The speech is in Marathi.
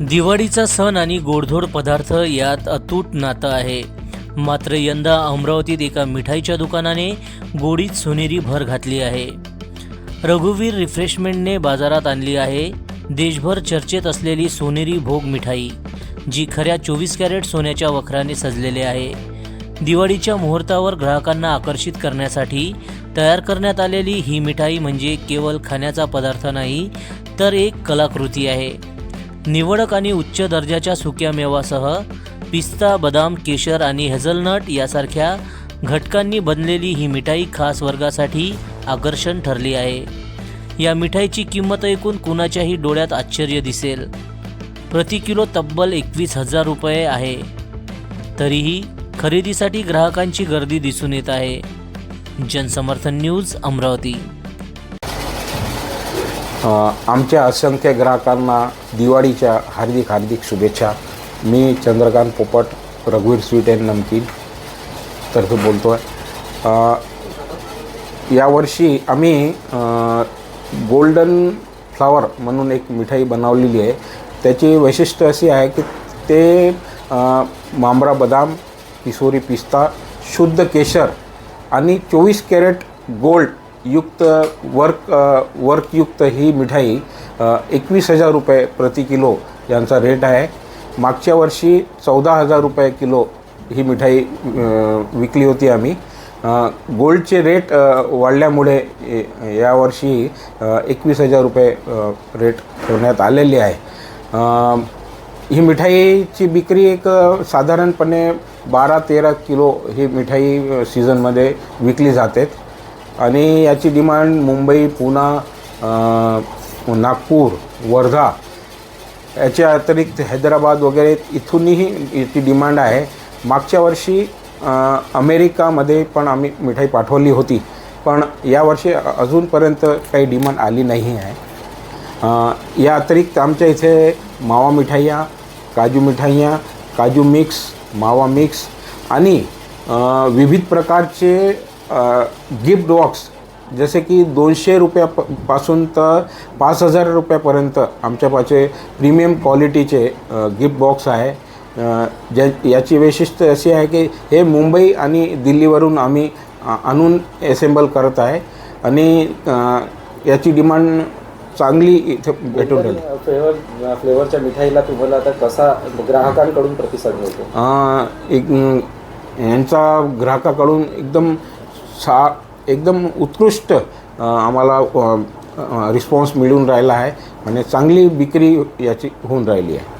दिवाळीचा सण आणि गोडधोड पदार्थ यात अतूट नातं आहे. मात्र यंदा अमरावतीत एका मिठाईच्या दुकानाने गोडीत सोनेरी भर घातली आहे. रघुवीर रिफ्रेशमेंटने बाजारात आणली आहे. देशभर चर्चेत असलेली सोनेरी भोग मिठाई जी खऱ्या चोवीस कॅरेट सोन्याच्या वखराने सजलेले आहे. दिवाळीच्या मुहूर्तावर ग्राहकांना आकर्षित करण्यासाठी तयार करण्यात आलेली ही मिठाई म्हणजे केवळ खाण्याचा पदार्थ नाही तर एक कलाकृती आहे. निवडक आणि उच्च दर्जाच्या सुक्या मेवासह पिस्ता बदाम केशर आणि हेझलनट यासारख्या घटकांनी बनलेली ही मिठाई खास वर्गासाठी आकर्षण ठरली आहे. या मिठाईची किंमत ऐकून कुणाच्याही डोळ्यात आश्चर्य दिसेल. प्रति किलो तब्बल एकवीस हजार रुपये आहे. तरीही खरेदीसाठी ग्राहकांची गर्दी दिसून येत आहे. जनसमर्थन न्यूज अमरावती. आमच्या असंख्य ग्राहकांना दिवाळीच्या हार्दिक हार्दिक शुभेच्छा. मी चंद्रकांत पोपट रघुवीर स्वीट अँड नमकीन तर्फे बोलतो आहे यावर्षी आम्ही गोल्डन फ्लावर म्हणून एक मिठाई बनवलेली आहे. त्याची वैशिष्ट्य अशी आहे की ते मांबरा बदाम किशोरी पिस्ता शुद्ध केशर आणि चोवीस कॅरेट गोल्ड युक्त वर्क वर्कयुक्त ही मिठाई एकवीस हजार रुपये प्रति किलो यांचा रेट आहे. मागच्या वर्षी चौदा हजार रुपये किलो ही मिठाई विकली होती आम्ही. गोल्डचे रेट वाढल्यामुळे यावर्षी एकवीस हजार रुपये रेट ठेवण्यात आलेली आहे. ही मिठाईची विक्री एक साधारणपणे बारा तेरा किलो ही मिठाई सीझनमध्ये विकली जाते. आणि याची डिमांड मुंबई पुणा नागपूर वर्धा याच्या अतिरिक्त हैदराबाद वगैरे इथूनही याची डिमांड आहे. मागच्या वर्षी अमेरिकामध्ये पण आम्ही मिठाई पाठवली होती. पण यावर्षी अजूनपर्यंत काही डिमांड आली नाही आहे. या अतिरिक्त आमच्या इथे मावा मिठाईया काजू मिठाईया काजू मिक्स मावा मिक्स आणि विविध प्रकारचे गिफ्ट बॉक्स जसे की दोनशे रुपयापासून तर पाच हजार रुपयापर्यंत आमच्यापाचे प्रीमियम क्वालिटीचे गिफ्ट बॉक्स आहे. ज्या याची वैशिष्ट्य अशी आहे की हे मुंबई आणि दिल्लीवरून आम्ही आणून असेंबल करत आहे. आणि याची डिमांड चांगली इथे भेटून राहिली. फ्लेवर फ्लेवरच्या मिठाईला तुम्हाला आता कसा ग्राहकांकडून प्रतिसाद मिळतो? एक यांचा ग्राहकाकडून एकदम सा एकदम उत्कृष्ट आम्हाला रिस्पॉन्स मिळून राहिला आहे. म्हणजे चांगली विक्री याची होऊन राहिली आहे.